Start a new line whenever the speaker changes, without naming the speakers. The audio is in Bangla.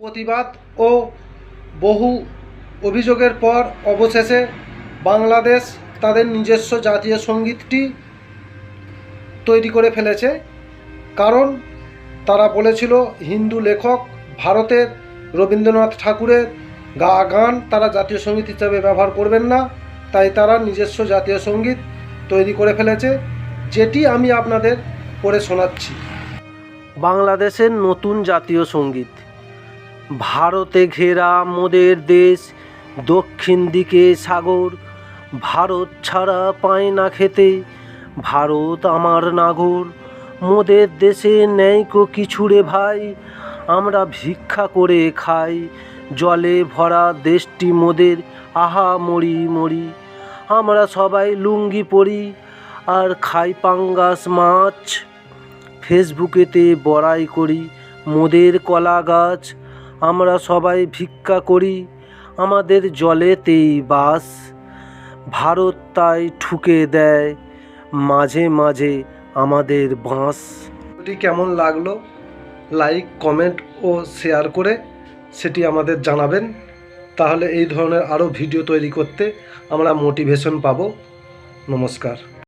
প্রতিবাদ ও বহু অভিযোগের পর অবশেষে বাংলাদেশ তাদের নিজস্ব জাতীয় সঙ্গীতটি তৈরি করে ফেলেছে। কারণ তারা বলেছিল, হিন্দু লেখক ভারতের রবীন্দ্রনাথ ঠাকুরের গা গান তারা জাতীয় সংগীত হিসাবে ব্যবহার করবেন না, তাই তারা নিজস্ব জাতীয় সংগীত তৈরি করে ফেলেছে, যেটি আমি আপনাদের পড়ে শোনাচ্ছি। বাংলাদেশের নতুন জাতীয় সংগীত। ভারতে ঘেরা মোদের দেশ, দক্ষিণ দিকে সাগর, ভারত ছাড়া পায় না খেতে, ভারত আমার নাগর, মোদের দেশে নেইকো কিছুরে ভাই, আমরা ভিক্ষা করে খাই, জলে ভরা দেশটি মোদের, আহা মরি মরি, আমরা সবাই লুঙ্গি পরি, আর খাই পাঙ্গাস মাছ, ফেসবুকেতে বড়াই করি, মোদের কলা গাছ আমরা সবাই ভিক্ষা করি, আমাদের জলেতেই বাস। ভারত তাই ঠুকে দেয়, মাঝে মাঝে আমাদের বাঁশ। কেমন লাগল? লাইক, কমেন্ট ও শেয়ার করে সেটি আমাদের জানাবেন। তাহলে এই ধরনের আরও ভিডিও তৈরি করতে আমরা মোটিভেশন পাবো। নমস্কার।